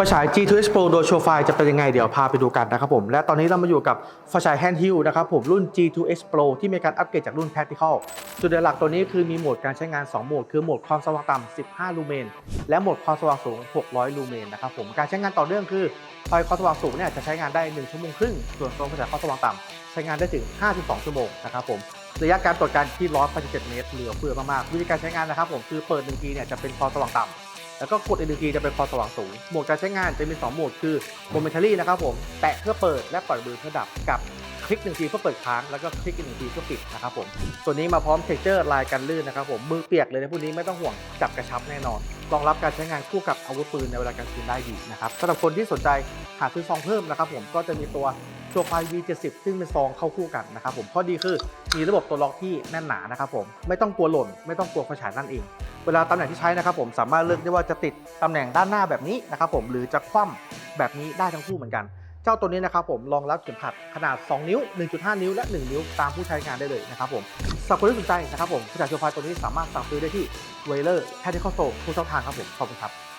ไฟฉาย G2X Pro โดยโชว์ไฟจะเป็นยังไงเดี๋ยวพาไปดูกันนะครับผม และตอนนี้เรามาอยู่กับไฟฉาย Handheld นะครับผมรุ่น G2X Pro ที่มีการอัปเกรดจากรุ่น Practical จุดเด่นหลักตัวนี้คือมีโหมดการใช้งาน 2 โหมด คือโหมดความสว่างต่ำ 15 ลูเมน และโหมดความสว่างสูง 600 ลูเมนนะครับผมการใช้งานต่อเนื่องคือไฟความสว่างสูงเนี่ยจะใช้งานได้ 1 ชั่วโมงครึ่งส่วนโซนไฟฉายความสว่างต่ำใช้งานได้ถึง 52 ชั่วโมงนะครับผมระยะการตรวจการที่187เมตรเหลือเฟือมากๆวิธีการใช้งานนะครับผมคือเปิด1ทีเนี่ยจะเป็นความสว่างต่ำ แล้วก็กดอีกหนึ่งทีจะเป็นความสว่างสูง โหมดการใช้งานจะมี 2 โหมดคือ momentary นะครับผม แตะเพื่อเปิดและปล่อยมือเพื่อดับกับคลิกหนึ่งทีเพื่อเปิดค้างแล้วก็คลิกอีกหนึ่งทีเพื่อปิดนะครับผมตัวนนี้มาพร้อมเท็กเจอร์ลายกันลื่นนะครับผมมือเปียกเลยนะพวกนี้ไม่ต้องห่วงจับกระชับแน่นอนรองรับการใช้งานคู่กับอาวุธปืนในเวลากลางคืนได้ดีนะครับสำหรับคนที่สนใจหาซื้อซองเพิ่มนะครับผมก็จะมีตัวโชว์ไฟ V70 ซึ่งเป็นซองเข้าคู่กันนะครับผมข้อดีคือมีระบบตัวล็อกที่แน่นหนานะครับผมไม่ต้องกลัวหล่น ไม่ต้องกลัวไฟฉายนั่นเอง เวลาตำแหน่งที่ใช้นะครับผมสามารถเลือกได้ว่าจะติดตำแหน่งด้านหน้าแบบนี้นะครับผมหรือจะคว่ำแบบนี้ได้ทั้งคู่เหมือนกัน เจ้าตัวนี้นะครับผมรองรับเข็มขัดขนาด 2 นิ้ว 1.5 นิ้วและ 1 นิ้วตามผู้ใช้งานได้เลยนะครับผมสำหรับคนที่สนใจนะครับผมผู้จัดโชว์ไฟตัวนี้สามารถสั่งซื้อได้ที่เวเลอร์แคทเที่เข้าโซทุกช่องทางครับผมขอบคุณครับ